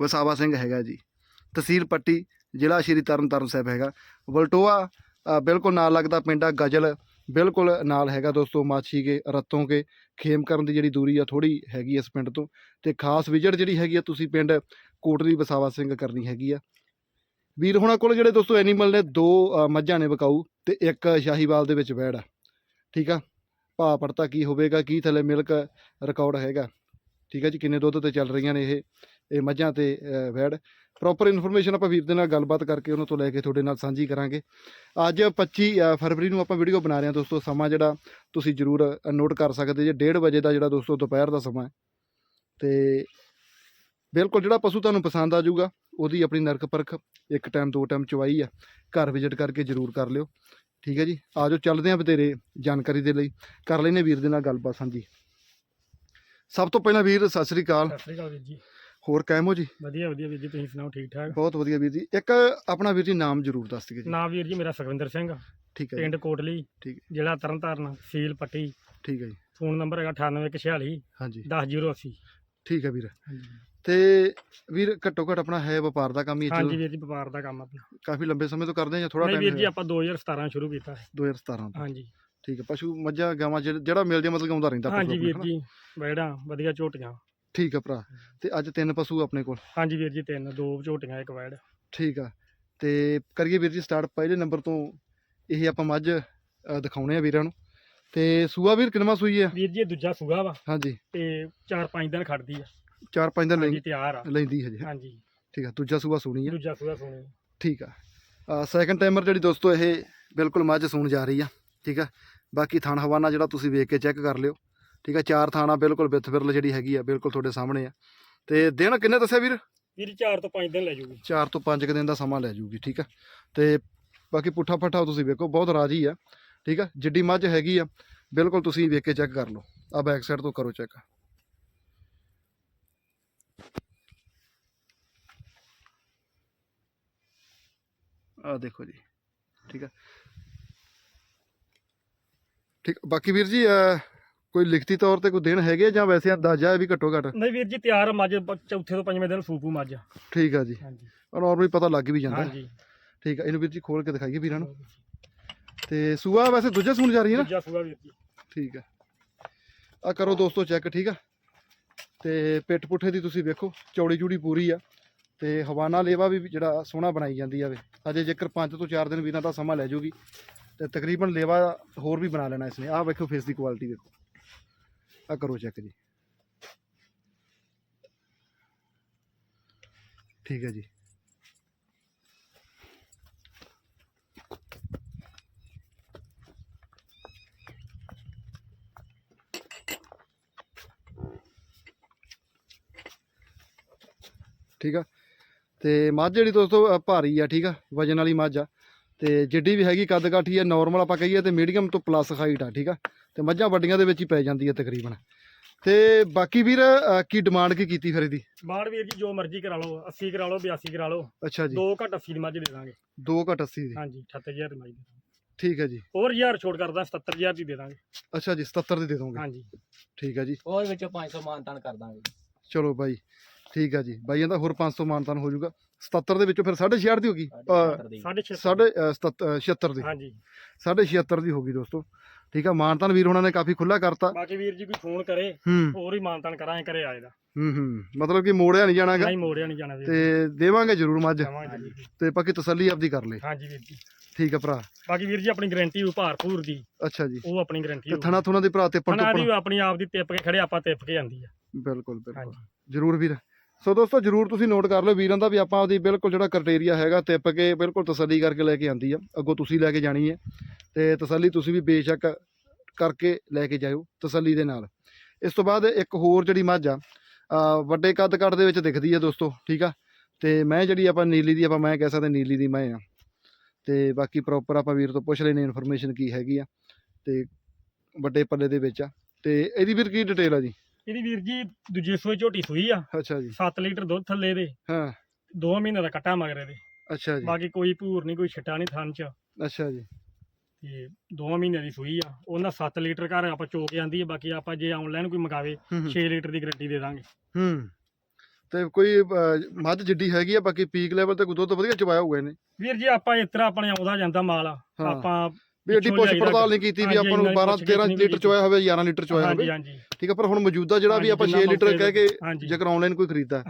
ਵਸਾਵਾ ਸਿੰਘ ਹੈਗਾ ਜੀ। ਤਹਿਸੀਲ ਪੱਟੀ, ਜ਼ਿਲ੍ਹਾ ਸ਼੍ਰੀ ਤਰਨਤਾਰਨ ਸਾਹਿਬ ਹੈਗਾ। ਵਲਟੋਆ ਬਿਲਕੁਲ ਨਾਲ ਲੱਗਦਾ ਪਿੰਡ ਆ, ਗਜਲ ਬਿਲਕੁਲ ਨਾਲ ਹੈਗਾ ਦੋਸਤੋ, ਮਾਛੀ ਕੇ, ਰਤੋਂ ਕੇ, ਖੇਮ ਕਰਨ ਦੀ ਜਿਹੜੀ ਦੂਰੀ ਆ ਥੋੜੀ ਹੈਗੀ ਇਸ ਪਿੰਡ ਤੋਂ। ਤੇ ਖਾਸ ਵਿਜ਼ਿਟ ਜਿਹੜੀ ਹੈਗੀ ਆ, ਤੁਸੀਂ ਪਿੰਡ ਕੋਟਲੀ ਵਸਾਵਾ ਸਿੰਘ ਕਰਨੀ ਹੈਗੀ ਆ। ਵੀਰ ਹੁਣਾਂ ਕੋਲ ਜਿਹੜੇ ਦੋਸਤੋ ਐਨੀਮਲ ਨੇ, ਦੋ ਮੱਝਾਂ ਨੇ ਵਿਕਾਊ ਤੇ ਇੱਕ ਸ਼ਾਹੀਵਾਲ ਦੇ ਵਿੱਚ ਵੈੜ ਆ। ਠੀਕ ਆ? ਭਾਅ ਪੜਤਾ ਕੀ ਹੋਵੇਗਾ, ਕੀ ਥੱਲੇ ਮਿਲਕ ਰਿਕਾਰਡ ਹੈਗਾ। ਠੀਕ ਆ ਜੀ, ਕਿੰਨੇ ਦੁੱਧ ਤੇ ਚੱਲ ਰਹੀਆਂ ਨੇ ਇਹ। ਇਹ ਮੱਝਾਂ ਤੇ ਅ, ਵੈੜ। ਪ੍ਰੋਪਰ ਇਨਫੋਰਮੇਸ਼ਨ ਆਪਾਂ ਵੀਰ ਦੇ ਨਾਲ ਗੱਲਬਾਤ ਕਰਕੇ ਉਹਨਾਂ ਤੋਂ ਲੈ ਕੇ ਤੁਹਾਡੇ ਨਾਲ ਸਾਂਝੀ ਕਰਾਂਗੇ। ਅੱਜ 25 ਫਰਵਰੀ ਨੂੰ ਆਪਾਂ ਵੀਡੀਓ ਬਣਾ ਰਹੇ ਹਾਂ ਦੋਸਤੋ। ਸਮਾਂ ਜਿਹੜਾ ਤੁਸੀਂ ਜਰੂਰ ਨੋਟ ਕਰ ਸਕਦੇ ਜੇ। 1:30 ਵਜੇ ਦਾ ਜਿਹੜਾ ਦੋਸਤੋ ਦੁਪਹਿਰ ਦਾ ਸਮਾਂ ਹੈ। ਤੇ ਬਿਲਕੁਲ ਜਿਹੜਾ ਪਸ਼ੂ ਤੁਹਾਨੂੰ ਪਸੰਦ ਆ ਜਾਊਗਾ ਉਹਦੀ ਆਪਣੀ ਨਰਕ ਪਰਖ ਇੱਕ ਟਾਈਮ ਦੋ ਟਾਈਮ ਚਵਾਈ ਆ। ਘਰ ਵਿਜ਼ਿਟ ਕਰਕੇ ਜਰੂਰ ਕਰ ਲਿਓ। ਠੀਕ ਹੈ ਜੀ? ਆਜੋ ਚੱਲਦੇ ਆਂ ਬਤੇਰੇ ਜਾਣਕਾਰੀ ਦੇ ਲਈ। ਕਰ ਲੈਨੇ ਵੀਰ ਦੇ ਨਾਲ ਗੱਲਬਾਤ ਸਾਂਝੀ। ਸਭ ਤੋਂ ਪਹਿਲਾਂ ਵੀਰ ਸਤਿ ਸ੍ਰੀ ਅਕਾਲ। ਸਤਿ ਸ੍ਰੀ ਅਕਾਲ ਵੀਰ ਜੀ। ਹੋਰ ਕਾਇਮ ਹੋ ਜੀ? ਵਧੀਆ ਵਧੀਆ ਵੀਰ ਜੀ ਤੁਸੀਂ ਸੁਣਾਓ ਠੀਕ ਠਾਕ ਬਹੁਤ ਵਧੀਆ ਵੀਰ ਜੀ। ਇੱਕ ਆਪਣਾ ਵੀਰ ਜੀ ਨਾਮ ਜਰੂਰ ਦੱਸ ਦਿਓ ਜੀ। ਨਾਮ ਵੀਰ ਜੀ ਮੇਰਾ ਸੁਖਵਿੰਦਰ ਸਿੰਘ ਠੀਕ ਹੈ ਜੀ। ਪਿੰਡ ਕੋਟਲੀ ਠੀਕ ਜ਼ਿਲ੍ਹਾ ਤਰਨਤਾਰਨ ਸੀਲ ਪੱਟੀ। ਠੀਕ ਹੈ ਜੀ। ਫੋਨ ਨੰਬਰ ਹੈਗਾ 9846 ਹਾਂਜੀ। 10080 ਠੀਕ ਹੈ ਵੀਰ। ਤੇ ਵੀਰ ਘੱਟੋ ਘੱਟ ਆਪਣਾ ਹੈ ਵਪਾਰ ਦਾ ਕੰਮ ਹੀ ਹਾਂਜੀ ਇੱਥੇ ਵੀਰ ਜੀ ਵਪਾਰ ਦਾ ਕੰਮ ਆਪਣਾ। ਕਾਫੀ ਲੰਬੇ ਸਮੇਂ ਤੋਂ ਕਰਦੇ ਆ ਜਾਂ ਥੋੜਾ ਨਹੀਂ ਵੀਰ ਜੀ ਟਾਈਮ ਆਪਾਂ 2017 ਸ਼ੁਰੂ ਕੀਤਾ ਹੈ। 2017 ਤੋਂ। ਹਾਂਜੀ। ਠੀਕ ਹੈ ਪਸ਼ੂ ਮੱਝਾਂ ਗਾਵਾਂ ਜਿਹੜਾ ਜਿਹੜਾ ਮਿਲ ਜਾ ਮਤਲਬ ਆਉਂਦਾ ਰਹਿੰਦਾ ਪਸ਼ੂ ਹਾਂਜੀ ਵੀਰ ਜੀ ਬੈੜਾਂ ਵਧੀਆ ਝੋਟੀਆਂ। ਠੀਕ ਹੈ ਭਰਾ। ਤੇ ਅੱਜ ਤਿੰਨ ਪਸ਼ੂ ਆਪਣੇ ਕੋਲ। ਹਾਂਜੀ ਵੀਰ ਜੀ ਤਿੰਨ ਦੋ ਝੋਟੀਆਂ ਇੱਕ ਵੈੜ। ਠੀਕ ਆ। ਤੇ ਕਰੀਏ ਵੀਰ ਜੀ ਸਟਾਰਟ ਪਹਿਲੇ ਨੰਬਰ ਤੋਂ ਇਹ ਆਪਾਂ ਮੱਝ ਅ, ਦਿਖਾਉਣੇ ਆ ਵੀਰਾਂ ਨੂੰ। ਤੇ ਸੂਆ ਵੀਰ ਕਿੰਨਵਾਂ ਸੂਈ ਆ? ਵੀਰ ਜੀ ਇਹ ਦੂਜਾ ਸੂਗਾ ਵਾ। ਹਾਂਜੀ। ਤੇ 4-5 ਦਿਨ ਖੜਦੀ ਆ। ਚਾਰ ਪੰਜ ਦਿਨ ਹਾਂਜੀ ਤਿਆਰ ਆ। ਲੈਂਦੀ ਹਜੇ। ਹਾਂਜੀ। ਠੀਕ ਆ ਦੂਜਾ ਸੂਆ ਸੂਣੀ ਆ। ਦੂਜਾ ਸੂਗਾ ਸੋਨੇ ਠੀਕ ਆ। ਸੈਕੰਡ ਟਾਈਮਰ ਜਿਹੜੀ ਦੋਸਤੋ ਇਹ ਬਿਲਕੁਲ ਮੱਝ ਸੂਣ ਜਾ ਰਹੀ ਆ। ਠੀਕ ਆ। ਬਾਕੀ ਥਣ ਹਵਾਨਾ ਜਿਹੜਾ ਤੁਸੀਂ ਵੇਖ ਕੇ ਚੈੱਕ ਕਰ ਲਿਓ। ਠੀਕ ਆ ਚਾਰ ਥਾਣਾ ਬਿਲਕੁਲ ਬਿੱਥ ਫਿਰਲ ਜਿਹੜੀ ਹੈਗੀ ਆ ਬਿਲਕੁਲ ਤੁਹਾਡੇ ਸਾਹਮਣੇ ਆ। ਤੇ ਦਿਨ ਕਿੰਨੇ ਦੱਸਿਆ ਵੀਰ? ਵੀਰ 4 ਤੋਂ 5 ਦਿਨ ਲੈ ਜੂਗੀ 4 ਤੋਂ 5 ਦਿਨ ਦਾ ਸਮਾਂ ਲੈ ਜੂਗੀ ਠੀਕ ਆ। ਤੇ ਬਾਕੀ ਪੁੱਠਾ ਫੱਠਾ ਤੁਸੀਂ ਵੇਖੋ ਬਹੁਤ ਰਾਜੀ ਆ ਠੀਕ ਆ। ਜਿੱਡੀ ਮੱਝ ਹੈਗੀ ਆ ਬਿਲਕੁਲ ਤੁਸੀਂ ਵੇਖ ਕੇ ਚੈੱਕ ਕਰ ਲਓ। ਆ ਬੈਕ ਸਾਈਡ ਤੋਂ ਕਰੋ ਚੈੱਕ। ਆ ਦੇਖੋ ਜੀ ਠੀਕ ਆ। ਠੀਕ ਬਾਕੀ ਵੀਰ ਜੀ ਕੋਈ ਲਿਖਤੀ ਤੌਰ ਤੇ ਕੋਈ ਦਿਨ ਹੈਗੇ ਆ ਜਾਂ ਵੈਸੇ ਅੰਦਾਜ਼ਾ ਹੈ ਵੀ ਘੱਟੋ ਘੱਟ? ਨਹੀਂ ਵੀਰ ਜੀ ਤਿਆਰ ਆ ਮੱਝ ਚੌਥੇ ਤੋਂ ਪੰਜਵੇਂ ਦਿਨ ਸੂਪੂ ਮੱਝ। ਠੀਕ ਆ ਜੀ। ਹਾਂਜੀ। ਨਾਰਮਲੀ ਪਤਾ ਲੱਗ ਵੀ ਜਾਂਦਾ। ਹਾਂਜੀ। ਠੀਕ ਆ ਇਹਨੂੰ ਵੀਰ ਜੀ ਖੋਲ ਕੇ ਦਿਖਾਈਏ ਵੀਰਾਂ ਨੂੰ। ਤੇ ਸੂਆ ਵੈਸੇ ਦੂਜਾ ਸੂਣ ਜਾ ਰਹੀ ਹੈ ਨਾ? ਦੂਜਾ ਸੂਗਾ ਵੀਰ ਜੀ। ਠੀਕ ਆ। ਆ ਕਰੋ ਦੋਸਤੋ ਚੈੱਕ ਠੀਕ ਆ? ਤੇ ਪਿੱਠ ਪੁੱਠੇ ਦੀ ਤੁਸੀਂ ਵੇਖੋ ਚੌੜੀ ਚੂੜੀ ਪੂਰੀ ਆ। ਤੇ ਹਵਾਨਾ ਲੇਵਾ ਵੀ ਜਿਹੜਾ ਸੋਹਣਾ ਬਣਾਈ ਜਾਂਦੀ ਆਵੇ ਅਜੇ ਜੇਕਰ 5 ਤੋਂ 4 ਦਿਨ ਵੀਰਾਂ ਦਾ ਸਮਾਂ ਲੈ ਜਾਊਗੀ ਤੇ ਤਕਰੀਬਨ ਲੇਵਾ ਹੋਰ ਵੀ ਬਣਾ ਲੈਣਾ ਇਸਨੇ ਆਹ ਵੇਖੋ ਫੇਸ ਦੀ ਕੁਆਲਿਟੀ ਵੇਖੋ। ਆ ਕਰੋ ਚੈੱਕ ਜੀ। ਠੀਕ ਹੈ ਜੀ। ਠੀਕ ਆ। ਤੇ ਮੱਝ ਜਿਹੜੀ ਦੋਸਤੋ ਭਾਰੀ ਆ, ਠੀਕ ਆ, ਵਜਨ ਵਾਲੀ ਮੱਝ ਆ। ਤੇ ਜਿੱਡੀ ਵੀ ਹੈਗੀ ਕੱਦ ਕਾਠੀ ਆ ਨਾਰਮਲ ਆਪਾਂ ਕਹੀਏ ਤੇ ਮੀਡੀਅਮ ਤੋਂ ਪਲੱਸ ਹਾਈਟ ਆ, ਠੀਕ ਆ। ਤੇ ਮੱਝਾਂ ਵੱਡੀਆਂ ਦੇ ਵਿੱਚ ਹੀ ਪੈ ਜਾਂਦੀ ਆ ਤਕਰੀਬਨ। ਤੇ ਬਾਕੀ ਵੀਰ ਅ, ਕੀ ਡਿਮਾਂਡ ਕੀ ਕੀਤੀ ਫਿਰ ਇਹਦੀ? ਬਾੜ ਵੀਰ ਜੀ ਜੋ ਮਰਜ਼ੀ ਕਰਾ ਲਓ 80 ਕਰਾ ਲਓ 82 ਕਰਾ ਲਓ। ਅੱਛਾ ਜੀ। ਦੋ ਘੱਟ 80 ਦੀ ਮੱਝ ਦੇ ਦਾਂਗੇ। 2 ਘਟ 80 ਦੀ। ਹਾਂਜੀ 78000 ਦੀ ਮੱਝ ਦੇ ਦਾਂਗੇ। ਠੀਕ ਹੈ ਜੀ। ਹੋਰ ਹਜ਼ਾਰ ਛੋੜ ਕਰਦਾ 77000 ਦੀ ਦੇ ਦਾਂਗੇ। ਅੱਛਾ ਜੀ 77 ਦੀ ਦੇ ਦੋਗੇ। ਹਾਂਜੀ। ਠੀਕ ਹੈ ਜੀ। ਹੋਰ ਵਿੱਚੋਂ 500 ਮਾਨਤਾਨ ਕਰ ਦਾਂਗੇ। ਚਲੋ ਬਾਈ ਠੀਕ ਆ ਜੀ। ਬਾਈ ਇਹਦਾ ਹੋਰ 500 ਮਾਨਤਾਨ ਹੋ ਜਾਊਗਾ। 77 ਦੇ ਵਿੱਚੋਂ ਫਿਰ 6.5 ਦੀ ਹੋ ਗਈ? ਅ, ਸਾਢੇ ਸਾਢੇ ਅ, ਸਤੱਤ- ਅ, 76 ਦੀ। ਹਾਂਜੀ। ਸਾਢੇ 76 ਦੀ ਹੋ ਗਈ ਦੋਸਤੋ। ਠੀਕ ਆ ਮਾਨਤਾਨ ਵੀਰ ਉਹਨਾਂ ਨੇ ਕਾਫੀ ਖੁੱਲਾ ਕਰਤਾ। ਬਾਕੀ ਵੀਰ ਜੀ ਕੋਈ ਫੋਨ ਕਰੇ ਹੂੰ। ਹੋਰ ਹੀ ਮਾਨਤਾਨ ਕਰਾਂਗੇ ਘਰੇ ਆਏ ਦਾ। ਹੂੰ ਹੂੰ। ਮਤਲਬ ਕਿ ਮੋੜਿਆ ਨਹੀਂ ਜਾਣਾਗਾ ਨਹੀਂ ਮੋੜਿਆ ਨਹੀਂ ਜਾਣਾ ਵੀਰ ਤੇ ਦੇਵਾਂਗੇ ਜ਼ਰੂਰ ਮੱਝ। ਵੀਰ ਜੀ। ਤੇ ਬਾਕੀ ਤਸੱਲੀ ਆਪਦੀ ਕਰ ਲੈ। ਹਾਂਜੀ ਵੀਰ ਜੀ। ਠੀਕ ਆ ਭਰਾ। ਬਾਕੀ ਵੀਰ ਜੀ ਆਪਣੀ ਗਾਰੰਟੀ ਹੋ ਭਾਰ ਭੂਰ ਦੀ। ਅੱਛਾ ਜੀ। ਉਹ ਆਪਣੀ ਗਾਰੰਟੀ ਤੇ ਹੋ ਥਣਾ ਥੁਣਾ ਦੇ ਭਰਾ ਤੇ ਹਣਾ ਪਣ ਦੀ ਆਪਣੀ ਆਪ ਦੀ ਟਿੱਪ ਕੇ ਖੜੇ ਆਪਾਂ ਟਿੱਪ ਕੇ ਜਾਂਦੀ ਆ। ਬਿਲਕੁਲ ਬਿਲਕੁਲ। ਹਾਂਜੀ। ਜਰੂਰ ਵੀਰ। ਸੋ ਦੋਸਤੋ ਜਰੂਰ ਤੁਸੀਂ ਨੋਟ ਕਰ ਲਓ ਵੀਰਾਂ ਦਾ ਵੀ ਆਪਾਂ ਉਹਦੀ ਬਿਲਕੁਲ ਜਿਹੜਾ ਕ੍ਰਾਈਟੇਰੀਆ ਹੈਗਾ ਤਿੱਪ ਕੇ ਬਿਲਕੁਲ ਤਸੱਲੀ ਕਰਕੇ ਲੈ ਕੇ ਆਂਦੀ ਆ। ਅੱਗੋਂ ਤੁਸੀਂ ਲੈ ਕੇ ਜਾਣੀ ਹੈ ਤੇ ਤਸੱਲੀ ਤੁਸੀਂ ਵੀ ਬੇਸ਼ੱਕ ਕਰਕੇ ਲੈ ਕੇ ਜਾਇਓ ਤਸੱਲੀ ਦੇ ਨਾਲ। ਇਸ ਤੋਂ ਬਾਅਦ ਇੱਕ ਹੋਰ ਜਿਹੜੀ ਮੱਝ ਆ ਵੱਡੇ ਕੱਦ ਕੱਟ ਦੇ ਵਿੱਚ ਦਿਖਦੀ ਹੈ ਦੋਸਤੋ ਠੀਕ ਆ? ਤੇ ਮੈਂ ਜਿਹੜੀ ਆਪਾਂ ਨੀਲੀ ਦੀ ਆਪਾਂ ਮੈਂ ਕਹਿ ਸਕਦੇ ਨੀਲੀ ਦੀ ਮੈਂ ਆ। ਤੇ ਬਾਕੀ ਪ੍ਰੋਪਰ ਆਪਾਂ ਵੀਰ ਤੋਂ ਪੁੱਛ ਲੈਨੇ ਇਨਫੋਰਮੇਸ਼ਨ ਕੀ ਹੈਗੀ ਆ ਤੇ ਵੱਡੇ ਪੱਲੇ ਦੇ ਵਿੱਚ ਆ। ਤੇ ਇਹਦੀ ਵੀਰ ਕੀ ਡਿਟੇਲ ਆ ਜੀ? ਇਹਦੀ ਵੀਰ ਜੀ ਦੂਜੇ ਸੂਏ ਝੋਟੀ ਸੂਈ ਆ। ਅੱਛਾ ਜੀ। 7 ਲੀਟਰ ਦੁੱਧ ਥੱਲੇ ਦੇ। ਹਾਂ। 2 ਮਹੀਨੇ ਦਾ ਕੱਟਾ ਮਗਰੇ ਦੇ। ਅੱਛਾ ਜੀ। ਬਾਕੀ ਕੋਈ ਭੂਰ ਨਹੀਂ ਕੋਈ ਛਿੱਟਾ ਨਹੀਂ ਥਣ ਚ। ਅੱਛਾ ਜੀ। ਤੇ 2 ਮਹੀਨੇ ਦੀ ਸੂਈ ਆ। ਉਹਨਾਂ 7 ਲੀਟਰ ਘਰ ਆਪਾਂ ਚੋਕ ਜਾਂਦੀ ਹੈ ਬਾਕੀ ਆਪਾਂ ਜੇ ਆਨਲਾਈਨ ਕੋਈ ਮੰਗਾਵੇ ਹੂੰ ਹੂੰ। 6 ਲੀਟਰ ਦੀ ਗਾਰੰਟੀ ਦੇ ਦਾਂਗੇ। ਹੂੰ। ਤੇ ਕੋਈ ਅਹ, ਮੱਝ ਜਿੱਡੀ ਹੈਗੀ ਆ ਬਾਕੀ ਪੀਕ ਲੈਵਲ ਤੇ ਕੋਈ ਦੁੱਧ ਵਧੀਆ ਚਵਾਇਆ ਹੋਊਗਾ ਇਹਨੇ ਵੀਰ ਜੀ ਆਪਾਂ ਇਸ ਤਰ੍ਹਾਂ ਆਪਣੇ ਆਉਂਦਾ ਜਾਂਦਾ ਮਾਲ ਆ। ਹਾਂ। ਆਪਾਂ ਵੀ ਐਡੀ ਪਿੱਛੋਂ ਪੜਤਾਲ ਨਹੀਂ ਕੀਤੀ ਵੀ ਆਪਾਂ ਨੂੰ ਇੰਨਾ 12 ਪੁੱਛ ਗਿੱਛ 13 ਨਹੀਂ ਲੀਟਰ। ਚੋਇਆ ਹੋਵੇ 11 ਲੀਟਰ ਚੋਇਆ ਹੋਵੇ। ਹਾਂਜੀ। ਠੀਕ ਆ ਪਰ ਹੁਣ ਮੌਜੂਦਾ ਜਿਹੜਾ ਵੀ ਆਪਾਂ ਜਿੰਨਾ 6 ਲੀਟਰ ਕਹਿ ਕੇ ਜੇਕਰ ਆਨਲਾਈਨ ਕੋਈ ਖਰੀਦਦਾ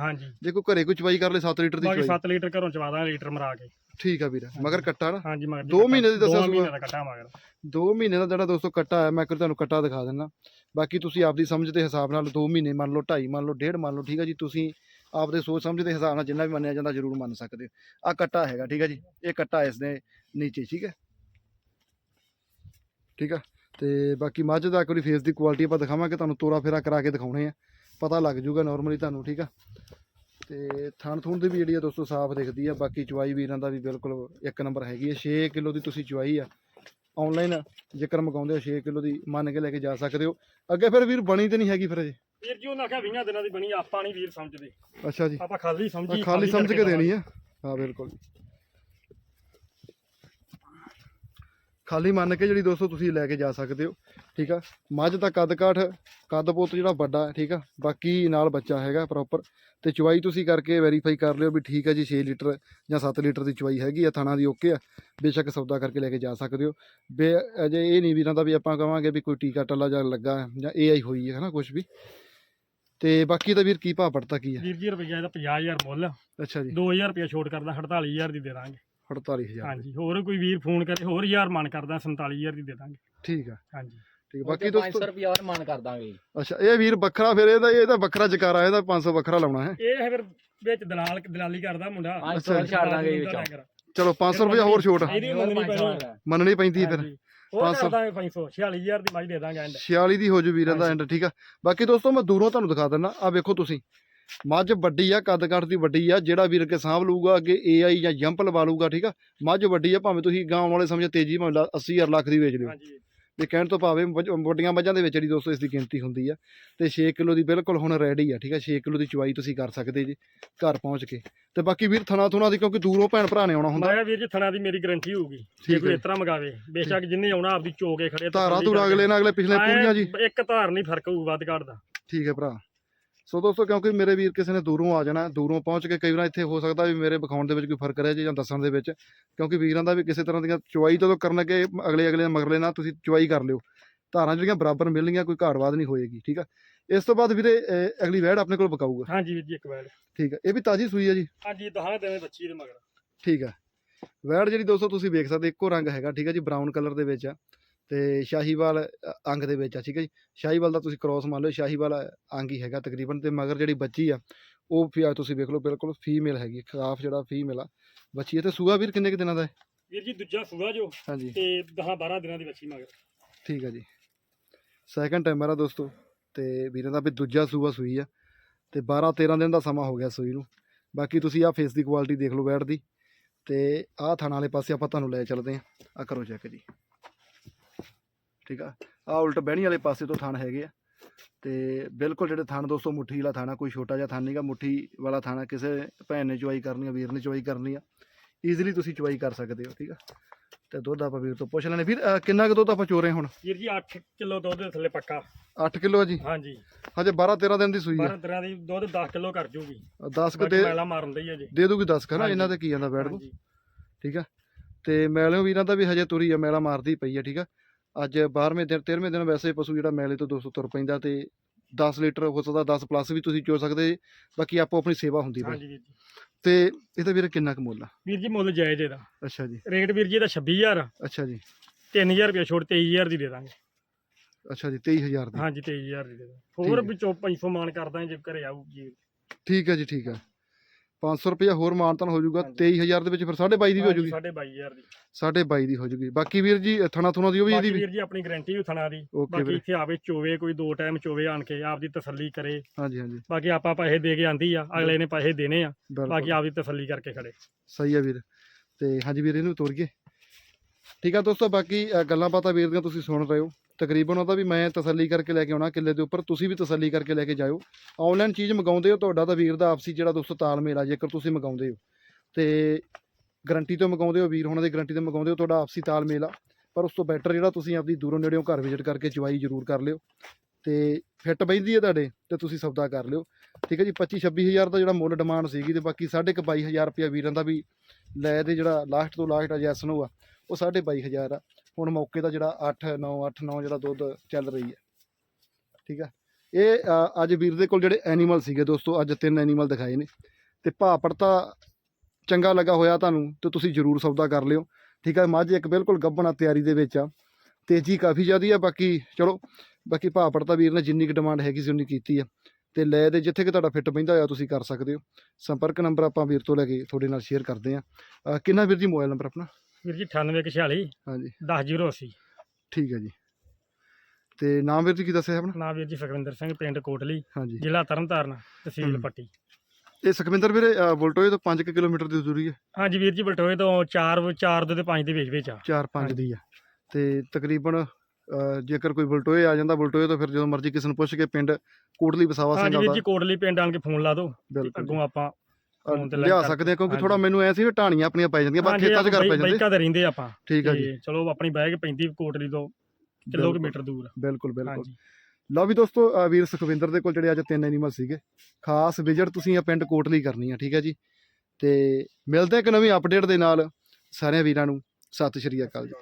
ਜੇ ਕੋਈ ਘਰੇ ਕੋਈ ਚਵਾਈ ਕਰ ਲੇ 7 ਲੀਟਰ ਦੀ ਚਵਾਈ 7 ਲੀਟਰ ਘਰੋਂ ਚਵਾ ਲੀਟਰ ਮਰਾ ਕੇ। ਠੀਕ ਆ ਵੀਰ ਮਗਰ ਕੱਟਾ ਨਾ। ਹਾਂਜੀ ਮਗਰ ਦੋ ਮਹੀਨੇ ਦੀ ਦੱਸਿਆ ਦੋ ਸੂਆ। ਮਹੀਨੇ ਦਾ ਕੱਟਾ ਮਗਰ। 2 ਮਹੀਨੇ ਦਾ ਜਿਹੜਾ ਦੋਸਤੋ ਕੱਟਾ ਹੈ ਮੈਂ ਇੱਕ ਤੁਹਾਨੂੰ ਕੱਟਾ ਦਿਖਾ ਦਿੰਦਾ। ਬਾਕੀ ਤੁਸੀਂ ਆਪਦੀ ਸਮਝ ਦੇ ਹਿਸਾਬ ਨਾਲ 2 ਮਹੀਨੇ ਮੰਨ ਲਓ 2.5 ਮੰਨ ਲਓ 1.5 ਮੰਨ ਲਓ ਠੀਕ ਹੈ ਜੀ ਤੁਸੀਂ ਆਪਦੇ ਸੋਚ ਸਮਝ ਦੇ ਹਿਸਾਬ ਨਾਲ ਜਿੰਨਾ ਵੀ ਮੰਨਿਆ ਜਾਂਦਾ ਜ਼ਰੂਰ ਮੰਨ ਸਕਦੇ ਹੋ। ਆ ਕੱਟਾ ਹੈਗਾ ਠੀਕ ਹੈ ਜੀ ਇਹ ਕੱਟਾ ਇਸ ਦੇ ਨੀਚੇ ਠੀਕ ਹੈ ਠੀਕ ਆ? ਤੇ ਬਾਕੀ ਮੱਝ ਦਾ ਇੱਕ ਵਾਰੀ ਫੇਸ ਦੀ ਕੁਆਲਿਟੀ ਆਪਾਂ ਦਿਖਾਵਾਂਗੇ ਤੁਹਾਨੂੰ ਤੋਰਾ ਫੇਰਾ ਕਰਾ ਕੇ ਦਿਖਾਉਣੇ ਆ। ਪਤਾ ਲੱਗ ਜਾਊਗਾ ਨਾਰਮਲੀ ਤੁਹਾਨੂੰ ਠੀਕ ਆ? ਤੇ ਥਣ ਥੂਣ ਦੀ ਵੀ ਜਿਹੜੀ ਆ ਦੋਸਤੋ ਸਾਫ਼ ਦਿਖਦੀ ਆ ਬਾਕੀ ਚੁਆਈ ਵੀਰਾਂ ਦਾ ਵੀ ਬਿਲਕੁਲ ਇੱਕ ਨੰਬਰ ਹੈਗੀ ਆ। 6 ਕਿਲੋ ਦੀ ਤੁਸੀਂ ਚੁਆਈ ਆ ਆਨਲਾਈਨ ਜੇਕਰ ਮੰਗਾਉਂਦੇ ਹੋ 6 ਕਿਲੋ ਦੀ ਮੰਨ ਕੇ ਲੈ ਕੇ ਜਾ ਸਕਦੇ ਹੋ। ਅੱਗੇ ਫਿਰ ਵੀਰ ਬਣੀ ਤੇ ਨਹੀਂ ਹੈਗੀ ਫਿਰ ਅਜੇ? ਵੀਰ ਜੀ ਉਹਨਾਂ ਆਖਿਆ 20 ਦਿਨਾਂ ਦੀ ਬਣੀ ਆਪਾਂ ਨਹੀਂ ਵੀਰ ਸਮਝਦੇ। ਅੱਛਾ ਜੀ। ਆਪਾਂ ਖਾਲੀ ਸਮਝੀ ਖਾਲੀ ਸਮਝ ਕੇ ਦੇਣੀ ਆ। ਹਾਂ ਬਿਲਕੁਲ ਖਾਲੀ ਮੰਨ ਕੇ ਜਿਹੜੀ ਦੋਸਤੋ ਤੁਸੀਂ ਲੈ ਕੇ ਜਾ ਸਕਦੇ ਹੋ ਠੀਕ ਆ? ਮੱਝ ਦਾ ਕੱਦ ਕਾਠ ਕੱਦ ਪੁੱਤ ਜਿਹੜਾ ਵੱਡਾ ਹੈ ਠੀਕ ਆ? ਬਾਕੀ ਨਾਲ ਬੱਚਾ ਹੈਗਾ ਪ੍ਰੋਪਰ ਤੇ ਚੁਆਈ ਤੁਸੀਂ ਕਰਕੇ ਵੈਰੀਫਾਈ ਕਰ ਲਿਓ ਵੀ ਠੀਕ ਆ ਜੀ 6 ਲੀਟਰ ਜਾਂ 7 ਲੀਟਰ ਦੀ ਚੁਆਈ ਹੈਗੀ ਆ ਥਾਣਾ ਦੀ ਓਕੇ ਆ। ਬੇਸ਼ੱਕ ਸੌਦਾ ਕਰਕੇ ਲੈ ਕੇ ਜਾ ਸਕਦੇ ਹੋ। ਬੇ ਅਜੇ ਇਹ ਨਹੀਂ ਵੀਰਾਂ ਦਾ ਵੀ ਆਪਾਂ ਕਵਾਂਗੇ ਵੀ ਕੋਈ ਟੀਕਾ ਟੱਲਾ ਜਾਂ ਲੱਗਾ ਜਾਂ ਏਆਈ ਹੋਈ ਹੈ ਹਨਾ ਕੁਝ ਵੀ। ਤੇ ਬਾਕੀ ਦਾ ਵੀਰ ਕੀ ਭਾਅ ਪੜਤਾ ਕੀ ਹੈ ਵੀਰ ਜੀ ਰੁਪਈਆ ਇਹਦਾ 50000 ਮੁੱਲ। ਅੱਛਾ ਜੀ। 2000 ਰੁਪਇਆ ਛੋਟ ਕਰਦਾ 48000 ਦੀ ਦੇ ਦਾਂਗੇ। 48000 ਹਾਂਜੀ ਹੋਰ ਕੋਈ ਵੀਰ ਫੋਨ ਕਰੇ ਹੋਰ ਹਜ਼ਾਰ ਮਨ ਕਰਦਾ 47000 ਦੀ ਦੇ ਦਾਂਗੇ। ਠੀਕ ਆ। ਹਾਂਜੀ। ਠੀਕ ਆ। ਬਾਕੀ ਦੋਸਤੋ 500 ਰੁਪਿਆ ਹੋਰ ਮਾਨ ਕਰ ਦਾਂਗੇ। ਅੱਛਾ ਇਹ ਵੀਰ ਵੱਖਰਾ ਫਿਰ ਇਹਦਾ ਇਹਦਾ ਵੱਖਰਾ ਜਕਾਰਾ ਇਹਦਾ 500 ਵੱਖਰਾ ਲਾਉਣਾ ਹੈ। ਇਹ ਹੈ ਫਿਰ ਵਿੱਚ ਦਲਾਲ ਦਲਾਲੀ ਕਰਦਾ ਮੁੰਡਾ। ਪੰਜ ਅੱਛਾ ਸੌ ਜੀ। ਛੱਡ ਦਾਂਗੇ ਵਿੱਚੋਂ। ਚਲੋ 500 ਰੁਪਏ ਹੋਰ ਛੋਟ। ਇਹਦੀ ਮੰਨਣੀ ਪੈਣੀ। ਪੈਂਦੀ ਹੈ ਫਿਰ। ਹੋਰ। ਕਰ ਦਾਂਗੇ 500 46000 ਦੀ ਮੱਝ ਦੇ ਦਾਂਗੇ ਐਂਡ 46 ਦੀ ਹੋ ਜੂ ਵੀਰਾਂ ਦਾ ਐਂਡ ਠੀਕ ਆ। ਬਾਕੀ ਦੋਸਤੋ ਮੈਂ ਦੂਰੋਂ ਤੁਹਾਨੂੰ ਦਿਖਾ ਦਿੰਦਾ। ਆ ਵੇਖੋ ਤੁਸੀਂ। ਮੱਝ ਵੱਡੀ ਆ ਕੱਦ ਕੱਟ ਦੀ ਵੱਡੀ ਆ ਜਿਹੜਾ ਵੀਰ ਕੇ ਸਾਂਭ ਲੂਗਾ ਅੱਗੇ ਏਆਈ ਜਾਂ ਜੰਪ ਲਵਾ ਲੂਗਾ ਠੀਕ ਆ? ਮੱਝ ਵੱਡੀ ਆ ਭਾਵੇਂ ਤੁਸੀਂ ਗਾਂਵ ਵਾਲੇ ਸਮਝੇ ਤੇਜ਼ੀ ਭਾਵੇਂ 80000 ਲੱਖ ਦੀ ਵੇਚ ਲਿਓ। ਵੀ ਕਹਿਣ ਤੋਂ ਭਾਵੇਂ ਵੱਡੀਆਂ ਮੱਝਾਂ ਦੇ ਵਿੱਚ ਜਿਹੜੀ ਦੋਸਤੋ ਇਸ ਦੀ ਗਿਣਤੀ ਹੁੰਦੀ ਆ। ਤੇ 6 ਕਿਲੋ ਦੀ ਬਿਲਕੁਲ ਹੁਣ ਰੈਡੀ ਆ ਠੀਕ ਆ? 6 ਕਿਲੋ ਦੀ ਚੁਆਈ ਤੁਸੀਂ ਕਰ ਸਕਦੇ ਜੀ ਘਰ ਪਹੁੰਚ ਕੇ। ਤੇ ਬਾਕੀ ਵੀਰ ਥਣਾ ਥੁਣਾ ਦੀ ਕਿਉਂਕਿ ਦੂਰੋਂ ਭੈਣ ਭਰਾ ਨੇ ਆਉਣਾ ਹੁੰਦਾ। ਮੈਂ ਵੀਰ ਜੀ ਥਣਾ ਦੀ ਮੇਰੀ ਗਾਰੰਟੀ ਹੋਊਗੀ। ਜੇ ਕੋਈ ਇਸ ਤਰ੍ਹਾਂ ਮਗਾਵੇ ਬੇਸ਼ੱਕ ਜਿੰਨੇ ਆਉਣਾ ਆਪਦੀ ਚੋਕੇ ਖੜੇ ਧਾਰਾ ਧੂਰਾ ਅਗਲੇ ਨਾਲ ਅਗਲੇ ਪਿਛਲੇ ਪੂਰੀਆਂ ਜੀ। ਇੱਕ ਧਾਰ ਨਹੀਂ ਫ਼ਰਕ ਹੋਊ ਵੱਧ ਘੱਟ ਦਾ। ਠੀਕ ਹੈ ਭਰਾ। ਸੋ ਦੋਸਤੋ ਕਿਉਂਕਿ ਮੇਰੇ ਵੀਰ ਕਿਸੇ ਨੇ ਦੂਰੋਂ ਆ ਜਾਣਾ ਦੂਰੋਂ ਪਹੁੰਚ ਕੇ ਕਈ ਵਾਰ ਇੱਥੇ ਹੋ ਸਕਦਾ ਵੀ ਮੇਰੇ ਵਿਖਾਉਣ ਦੇ ਵਿੱਚ ਕੋਈ ਫ਼ਰਕ ਰਹਿ ਜੇ ਜਾਂ ਦੱਸਣ ਦੇ ਵਿੱਚ ਕਿਉਂਕਿ ਵੀਰਾਂ ਦਾ ਵੀ ਕਿਸੇ ਤਰ੍ਹਾਂ ਦੀਆਂ ਚੁਆਈ ਜਦੋਂ ਕਰਨ ਲੱਗੇ ਅਗਲੇ ਅਗਲੇ ਮਗਰਲੇ ਨਾਲ ਤੁਸੀਂ ਚੁਆਈ ਕਰ ਲਿਓ। ਧਾਰਾਂ ਜਿਹੜੀਆਂ ਬਰਾਬਰ ਮਿਲਣਗੀਆਂ ਕੋਈ ਘਾੜਵਾਦ ਨਹੀਂ ਹੋਏਗੀ ਠੀਕ ਆ? ਇਸ ਤੋਂ ਬਾਅਦ ਵੀਰੇ ਅਹ, ਅਗਲੀ ਵੈੜ ਆਪਣੇ ਕੋਲ ਬਕਾਊਗਾ ਹਾਂਜੀ ਵੀਰ ਜੀ ਇੱਕ ਵਾਰ ਠੀਕ ਹੈ ਇਹ ਵੀ ਤਾਜੀ ਸੂਈ ਹੈ ਜੀ? ਹਾਂਜੀ ਦਹਾਂ ਦਿਨ ਬੱਚੀ ਦੇ ਮਗਰ। ਠੀਕ ਹੈ ਵੈੜ ਜਿਹੜੀ ਦੋਸਤੋ ਤੁਸੀਂ ਵੇਖ ਸਕਦੇ ਇੱਕੋ ਰੰਗ ਹੈਗਾ ਠੀਕ ਹੈ ਜੀ? ਬਰਾਊਨ ਕਲਰ ਦੇ ਵਿੱਚ ਆ। ਤੇ ਸ਼ਾਹੀਵਾਲ ਅੰਗ ਦੇ ਵਿੱਚ ਆ ਠੀਕ ਹੈ ਜੀ? ਸ਼ਾਹੀਵਾਲ ਦਾ ਤੁਸੀਂ ਕ੍ਰੋਸ ਮੰਨ ਲਓ ਸ਼ਾਹੀਵਾਲ ਅੰਗ ਹੀ ਹੈਗਾ ਤਕਰੀਬਨ ਤੇ ਮਗਰ ਜਿਹੜੀ ਬੱਚੀ ਆ ਉਹ ਫਿਰ ਤੁਸੀਂ ਵੇਖ ਲਓ ਬਿਲਕੁਲ ਫੀਮੇਲ ਹੈਗੀ ਖਾਫ ਜਿਹੜਾ ਫੀਮੇਲ ਆ ਬੱਚੀ ਹੈ ਤੇ ਸੂਆ ਵੀਰ ਕਿੰਨੇ ਕੁ ਦਿਨਾਂ ਦਾ ਹੈ? ਵੀਰ ਜੀ ਦੂਜਾ ਸੂਆ ਜੋ ਹਾਂਜੀ। ਤੇ 10 12 ਦਿਨਾਂ ਦੀ ਬੱਚੀ ਮਗਰ। ਠੀਕ ਹੈ ਜੀ। ਸੈਕੰਡ ਟਾਈਮ ਮੇਰਾ ਦੋਸਤੋ ਤੇ ਵੀਰਾਂ ਦਾ ਵੀ ਦੂਜਾ ਸੂਆ ਸੂਈ ਆ ਤੇ 12 13 ਦਿਨ ਦਾ ਸਮਾਂ ਹੋ ਗਿਆ ਸੂਈ ਨੂੰ। ਬਾਕੀ ਤੁਸੀਂ ਆ ਫੇਸ ਦੀ ਕੁਆਲਿਟੀ ਦੇਖ ਲਓ ਬੈਡ ਦੀ ਤੇ ਆਹ ਥਣ ਵਾਲੇ ਪਾਸੇ ਆਪਾਂ ਤੁਹਾਨੂੰ ਲੈ ਚੱਲਦੇ ਆ ਆ ਕਰੋ ਚੈੱਕ ਜੀ। ਠੀਕ ਆ? ਆ ਉਲਟ ਬਹਿਣੀ ਵਾਲੇ ਪਾਸੇ ਤੋਂ ਥਣ ਹੈਗੇ ਆ। ਤੇ ਬਿਲਕੁਲ ਜਿਹੜੇ ਥਣ ਦੋਸਤੋ ਮੁੱਠੀ ਵਾਲਾ ਥਾਣਾ ਕੋਈ ਛੋਟਾ ਜਿਹਾ ਥਣ ਨਹੀਂਗਾ। ਮੁੱਠੀ ਵਾਲਾ ਥਾਣਾ ਕਿਸੇ ਭੈਣ ਨੇ ਚੁਆਈ ਕਰਨੀ ਆ ਵੀਰ ਨੇ ਚੁਆਈ ਕਰਨੀ ਆ। ਈਜ਼ੀਲੀ ਤੁਸੀਂ ਚੁਆਈ ਕਰ ਸਕਦੇ ਹੋ ਠੀਕ ਆ? ਤੇ ਦੁੱਧ ਆਪਾਂ ਵੀਰ ਤੋਂ ਪੁੱਛ ਲੈਣੇ ਵੀਰ ਅਹ ਕਿੰਨਾ ਕੁ ਦੁੱਧ ਆਪਾਂ ਚੋਰੇ ਹੁਣ? ਵੀਰ ਜੀ 8 ਕਿਲੋ ਦੁੱਧ ਦੇ ਥੱਲੇ ਪੱਕਾ। 8 ਕਿਲੋ ਜੀ? ਹਾਂਜੀ। ਹਜੇ 12 13 ਦਿਨ ਦੀ ਸੂਈ ਆ। 12 ਦਿਨਾਂ ਦੀ ਦੁੱਧ 10 ਕਿਲੋ ਕਰ ਜੂਗੀ। 10 ਕ ਬਾਕੀ ਦੇ ਮੈਲਾ ਮਾਰਨ ਦੀ ਹੈ ਜੀ। ਦੇ ਦੂਗੀ 10 ਕ ਨਾ ਹਾਂਜੀ। ਇਹਨਾਂ ਤੇ ਕੀ ਜਾਂਦਾ ਬੈਠ ਨੂੰ ਹਾਂਜੀ। ਠੀਕ ਆ? ਤੇ ਮੈਲਿਓ ਵੀਰਾਂ ਦਾ ਵੀ ਹਜੇ ਤੁਰੀ ਆ ਮੈਲਾ ਮਾਰਦੀ ਪਈ ਆ ਠੀਕ ਆ? ਅੱਜ 12ਵੇਂ ਦਿਨ 13ਵੇਂ ਦਿਨ ਵੈਸੇ ਪਸ਼ੂ ਜਿਹੜਾ ਮੈਲੇ ਤੋਂ 200 ਤੁਰ ਪੈਂਦਾ ਤੇ 10 ਲੀਟਰ ਹੋ ਸਕਦਾ 10 ਪਲੱਸ ਵੀ ਤੁਸੀਂ ਚੋ ਸਕਦੇ ਬਾਕੀ ਆਪੋ ਆਪਣੀ ਸੇਵਾ ਹੁੰਦੀ ਹਾਂਜੀ ਵੀਰ ਜੀ। ਤੇ ਇਹਦਾ ਵੀਰ ਕਿੰਨਾ ਕੁ ਮੁੱਲ ਆ? ਵੀਰ ਜੀ ਮੁੱਲ ਜਾਇਜ਼ ਇਹਦਾ। ਅੱਛਾ ਜੀ। ਰੇਟ ਵੀਰ ਜੀ ਦਾ 26000 ਅੱਛਾ ਜੀ। 3000 ਰੁਪਏ ਛੋੜ 23000 ਦੀ ਦੇ ਦਾਂਗੇ। ਅੱਛਾ ਜੀ 23000 ਦੀ। ਹਾਂਜੀ 23000 ਦੀ ਦੇ ਦਾਂਗੇ। ਹੋਰ। ਵਿੱਚੋਂ 500 ਮਾਨ ਕਰ ਦਾਂਗੇ ਜੇ ਘਰੇ ਆਊਗੀ। ਠੀਕ ਹੈ ਜੀ ਠੀਕ ਹੈ। 500 ਰੁਪਏ ਹੋਰ ਮਾਨਤਨ ਹੋ ਜਾਊਗਾ ਹਾਂਜੀ। 23000 ਦੇ ਵਿੱਚ ਫਿਰ 22.5 ਦੀ ਵੀ ਹੋ ਜਾਊਗੀ ਸਾਢੇ 22000 ਦੀ। 22.5 ਦੀ ਹੋ ਜਾਊਗੀ ਬਾਕੀ ਵੀਰ ਜੀ ਥਣਾ ਥੁਣਾ ਦੀ ਉਹ ਵੀ ਇਹਦੀ ਵੀਰ ਜੀ ਆਪਣੀ ਗਾਰੰਟੀ ਵੀ ਥਣਾ ਦੀ। ਬਾਕੀ ਇੱਥੇ ਆਵੇ ਚੋਵੇ ਕੋਈ ਦੋ ਟਾਈਮ ਚੋਵੇ ਆਣ ਕੇ ਆਪਦੀ ਤਸੱਲੀ ਕਰੇ। ਹਾਂਜੀ ਹਾਂਜੀ। ਬਾਕੀ ਆਪਾਂ ਪੈਸੇ ਦੇ ਕੇ ਆਂਦੀ ਆ ਅਗਲੇ ਨੇ ਪੈਸੇ ਦੇਣੇ ਆ। ਬਾਕੀ ਆਪਦੀ ਤਸੱਲੀ ਕਰਕੇ ਖੜੇ। ਸਹੀ ਆ ਵੀਰ। ਤੇ ਹਾਂਜੀ ਵੀਰ ਇਹਨੂੰ ਤੋਰੀਏ। ਠੀਕ ਆ ਦੋਸਤੋ ਬਾਕੀ ਗੱਲਾਂ ਬਾਤਾਂ ਵੀਰ ਦੀਆਂ ਤੁਸੀਂ ਸੁਣ ਰਹੇ ਹੋ। ਤਕਰੀਬਨ ਉਹਦਾ ਵੀ ਮੈਂ ਤਸੱਲੀ ਕਰਕੇ ਲੈ ਕੇ ਆਉਣਾ ਕਿੱਲੇ ਦੇ ਉੱਪਰ, ਤੁਸੀਂ ਵੀ ਤਸੱਲੀ ਕਰਕੇ ਲੈ ਕੇ ਜਾਇਓ। ਆਨਲਾਈਨ ਚੀਜ਼ ਮੰਗਾਉਂਦੇ ਹੋ ਤੁਹਾਡਾ ਤਾਂ ਵੀਰ ਦਾ ਆਪਸੀ ਜਿਹੜਾ ਦੋਸਤੋ ਤਾਲਮੇਲ ਆ, ਜੇਕਰ ਤੁਸੀਂ ਮੰਗਾਉਂਦੇ ਹੋ। ਤੇ ਗਰੰਟੀ ਤੋਂ ਮੰਗਾਉਂਦੇ ਹੋ, ਵੀਰ ਹੋਣਾ ਦੀ ਗਰੰਟੀ ਤੋਂ ਮੰਗਾਉਂਦੇ ਹੋ, ਤੁਹਾਡਾ ਆਪਸੀ ਤਾਲਮੇਲ ਆ। ਪਰ ਉਸ ਤੋਂ ਬੈਟਰ ਜਿਹੜਾ ਤੁਸੀਂ ਆਪਦੀ ਦੂਰੋਂ ਨੇੜਿਓਂ ਘਰ ਵਿਜ਼ਿਟ ਕਰਕੇ ਚਵਾਈ ਜ਼ਰੂਰ ਕਰ ਲਿਓ। ਤੇ ਫਿੱਟ ਬੈਂਦੀ ਹੈ ਤੁਹਾਡੇ, ਤੇ ਤੁਸੀਂ ਸੌਦਾ ਕਰ ਲਿਓ। ਠੀਕ ਹੈ ਜੀ 25 26000 ਦਾ ਜਿਹੜਾ ਮੁੱਲ ਡਿਮਾਂਡ ਸੀਗੀ ਤੇ ਬਾਕੀ 22500 ਰੁਪਇਆ ਵੀਰਾਂ ਦਾ ਵੀ ਲੈ ਦੇ ਜਿਹੜਾ ਲਾਸਟ ਤੋਂ ਲਾਸਟ ਆ ਜੈਸ ਨੂੰ ਆ, ਉਹ 22500 ਆ। ਹੁਣ ਮੌਕੇ ਦਾ ਜਿਹੜਾ 8 9 8 9 ਜਿਹੜਾ ਦੁੱਧ ਚੱਲ ਰਹੀ ਹੈ। ਠੀਕ ਹੈ ਇਹ ਅੱਜ ਵੀਰ ਦੇ ਕੋਲ ਜਿਹੜੇ ਐਨੀਮਲ ਸੀਗੇ ਦੋਸਤੋ, ਅੱਜ ਤਿੰਨ ਐਨੀਮਲ ਦਿਖਾਏ ਨੇ। ਤੇ ਭਾਅ ਪੜਤਾ ਚੰਗਾ ਲੱਗਾ ਹੋਇਆ ਤੁਹਾਨੂੰ, ਤੇ ਤੁਸੀਂ ਜਰੂਰ ਸੌਦਾ ਕਰ ਲਿਓ। ਠੀਕ ਆ? ਮੱਝ ਇੱਕ ਬਿਲਕੁਲ ਗੱਭਣਾ ਤਿਆਰੀ ਦੇ ਵਿੱਚ ਆ। ਤੇਜ਼ੀ ਕਾਫੀ ਜ਼ਿਆਦੀ ਆ, ਬਾਕੀ ਚਲੋ, ਬਾਕੀ ਭਾਅ ਪੜਤਾ ਵੀਰ ਨੇ ਜਿੰਨੀ ਕੁ ਡਿਮਾਂਡ ਹੈਗੀ ਸੀ, ਉਨੀ ਕੀਤੀ ਆ। ਤੇ ਲੈ ਦੇ, ਜਿੱਥੇ ਕਿ ਤੁਹਾਡਾ ਫਿੱਟ ਪੈਂਦਾ ਹੋਇਆ, ਤੁਸੀਂ ਕਰ ਸਕਦੇ ਹੋ। ਸੰਪਰਕ ਨੰਬਰ ਆਪਾਂ ਵੀਰ ਤੋਂ ਲੈ ਕੇ ਤੁਹਾਡੇ ਨਾਲ ਸ਼ੇਅਰ ਕਰਦੇ ਆ। ਕਿੰਨਾ ਵੀਰ ਜੀ ਮੋਬਾਈਲ ਨੰਬਰ ਆਪਣਾ? ਵੀਰ ਜੀ 9846 ਹਾਂਜੀ। 10080 ਠੀਕ ਹੈ ਜੀ। ਤੇ ਨਾਮ ਵੀਰ ਜੀ ਕੀ ਦੱਸਿਆ ਆਪਣਾ? ਨਾਮ ਵੀਰ ਜੀ ਸੁਖਵਿੰਦਰ ਸਿੰਘ ਪਿੰਡ ਕੋਟਲੀ ਹਾਂਜੀ। ਜ਼ਿਲ੍ਹਾ ਤਰਨਤਾਰਨ ਤਹਿਸੀਲ। ਪੱਟੀ। ਇਹ ਸੁਖਵਿੰਦਰ ਵੀਰੇ ਬੁਲਟੋਏ ਤੋਂ 5 ਕਿਲੋਮੀਟਰ ਦੀ ਦੂਰੀ ਹੈ। ਹਾਂਜੀ ਵੀਰ ਜੀ ਬਲਟੋਏ ਤੋਂ 4 4 ਦੇ 5 ਦੇ ਵਿੱਚ ਵਿੱਚ ਆ। 4-5 ਦੀ ਆ। ਤੇ ਤਕਰੀਬਨ ਜੇਕਰ ਕੋਈ ਬੁਲਟੋਏ ਆ ਜਾਂਦਾ ਬੁਲਟੋਏ ਤੋਂ ਫਿਰ ਜਦੋਂ ਮਰਜ਼ੀ ਕਿਸੇ ਨੂੰ ਪੁੱਛ ਕੇ ਪਿੰਡ ਕੋਟਲੀ ਵਸਾਵਾ ਸਿੰਘ ਹਾਂਜੀ ਵੀਰ ਆਉਂਦਾ। ਜੀ ਕੋਟਲੀ ਪਿੰਡ ਆਣ ਕੇ ਫੋਨ ਲਾ ਦਿਓ। ਅੱਗੋਂ ਆਪਾਂ ਫੋਨ ਤੇ ਲੈ ਲਿਆ ਸਕਦੇ ਆ ਕਿਉਂਕਿ। ਥੋੜਾ ਮੈਨੂੰ ਐ ਸੀ ਵੀ ਢਾਣੀਆਂ ਆਪਣੀਆਂ ਪੈ ਜਾਂਦੀਆਂ ਬਾਕੀ ਖੇਤਾਂ 'ਚ ਘਰ ਪੈ ਜਾਂਦੇ। ਬਾਈਕਾਂ ਤੇ ਰਹਿੰਦੇ ਆਪਾਂ। ਠੀਕ ਆ ਜੀ। ਚਲੋ ਆਪਣੀ ਬੈਗ ਪੈਂਦੀ ਕੋਟਲੀ ਤੋਂ ਕਿਲੋਮੀਟਰ ਦੂਰ। ਬਿਲਕੁਲ ਬਿਲਕੁਲ। ਲਓ ਵੀ ਦੋਸਤੋ ਵੀਰ ਸੁਖਵਿੰਦਰ ਦੇ ਕੋਲ ਜਿਹੜੇ ਅੱਜ ਤਿੰਨ ਐਨੀਮਲ ਸੀਗੇ। ਖਾਸ ਵਿਜ਼ਿਟ ਤੁਸੀਂ ਆ ਪਿੰਡ ਕੋਟਲੀ ਕਰਨੀ ਆ ਠੀਕ ਹੈ ਜੀ। ਤੇ ਮਿਲਦੇ ਆ ਇੱਕ ਨਵੀਂ ਅਪਡੇਟ ਦੇ ਨਾਲ। ਸਾਰਿਆਂ ਵੀਰਾਂ ਨੂੰ ਸਤਿ ਸ਼੍ਰੀ ਅਕਾਲ ਜੀ।